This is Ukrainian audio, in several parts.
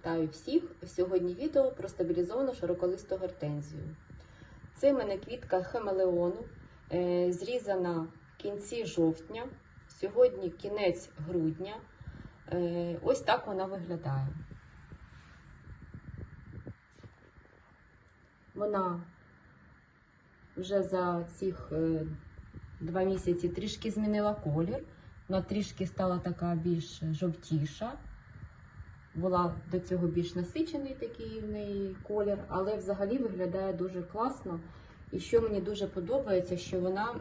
Вітаю всіх! Сьогодні відео про стабілізовану широколисту гортензію. Це в мене квітка хамелеону, е, зрізана в кінці жовтня. Сьогодні кінець грудня. Е, Ось так вона виглядає. Вона вже за цих е, два місяці трішки змінила колір. Вона трішки стала така більш жовтіша. Була до цього більш насичений такий в неї колір, але взагалі виглядає дуже класно. І що мені дуже подобається, що вона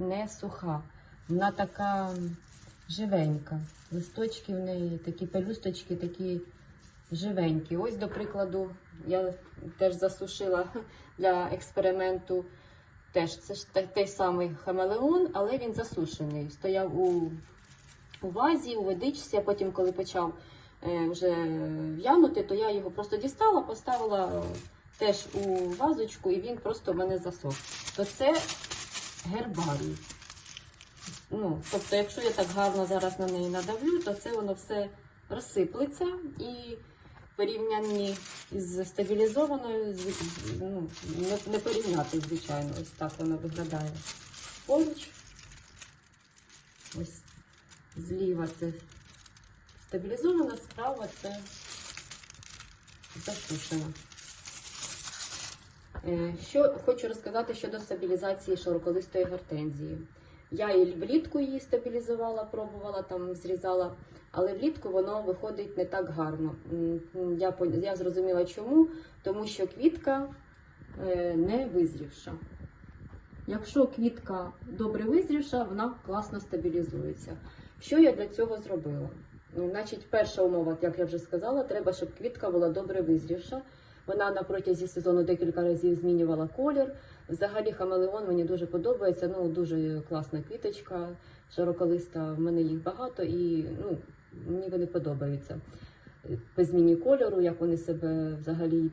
не суха. Вона така живенька. Листочки в неї такі пелюсточки такі живенькі. Ось, до прикладу, я теж засушила для експерименту. Теж це ж той самий хамелеон, але він засушений. Стояв у, у вазі, у водичці, а потім, коли почав вже в'янути, то я його просто дістала, поставила е, теж у вазочку, і він просто в мене засох. То це гербарій. Ну, тобто, якщо я так гарно зараз на неї надавлю, то це воно все розсиплеться і порівнянні з стабілізованою, ну, не, порівняти, звичайно, ось так вона виглядає поруч. Ось зліва це стабілізована, справа це засушена. Що хочу розказати щодо стабілізації широколистої гортензії. Я і влітку її стабілізувала, пробувала, там зрізала, але влітку воно виходить не так гарно. Я, я зрозуміла чому, тому що квітка е, не визрівша. Якщо квітка добре визрівша, вона класно стабілізується. Що я для цього зробила? Ну, Значить, перша умова, як я вже сказала, треба, щоб квітка була добре визрівша. Вона на протязі сезону декілька разів змінювала колір. Взагалі, хамелеон мені дуже подобається. Ну, дуже класна квіточка, широколиста. В мене їх багато і ну, мені вони подобаються. По зміні кольору, як вони себе взагалі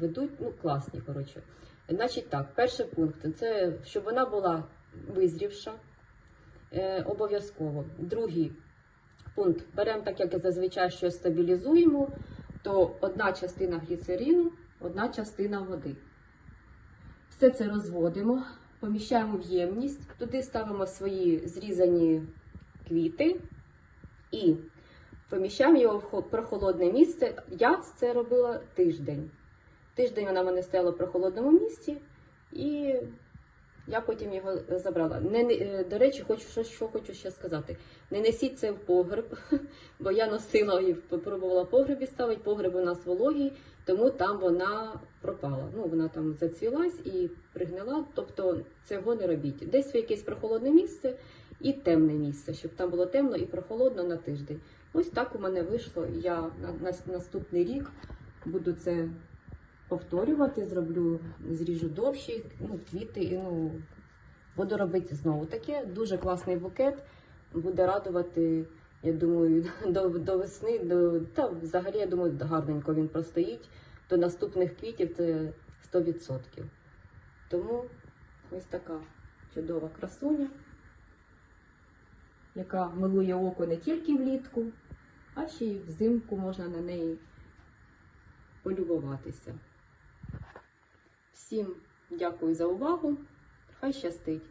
ведуть. Ну, класні, коротше. Значить так, перший пункт це щоб вона була визрівша. Е, обов'язково. Другий пункт беремо так, як зазвичай, що стабілізуємо, то одна частина гліцерину, одна частина води. Все це розводимо, поміщаємо в ємність, туди ставимо свої зрізані квіти і поміщаємо його в хо- прохолодне місце. Я це робила тиждень. Тиждень вона мене стояла в прохолодному місці, і я потім його забрала. Не, е, до речі, хочу що, що хочу ще сказати. Не несіть це в погреб, бо я носила і спробувала в погребі ставити. Погреб у нас вологий, тому там вона пропала. Ну, вона там зацвілась і пригнила. Тобто цього не робіть. Десь в якесь прохолодне місце і темне місце, щоб там було темно і прохолодно на тиждень. Ось так у мене вийшло. Я на, на наступний рік буду це повторювати, зроблю, зріжу довші ну, квіти і ну, буду робити знову таке. Дуже класний букет. Буде радувати, я думаю, до, до весни, до, та взагалі, я думаю, гарненько він простоїть. До наступних квітів це 100%. Тому ось така чудова красуня, яка милує око не тільки влітку, а ще й взимку можна на неї полюбуватися. Всім дякую за увагу. Хай щастить!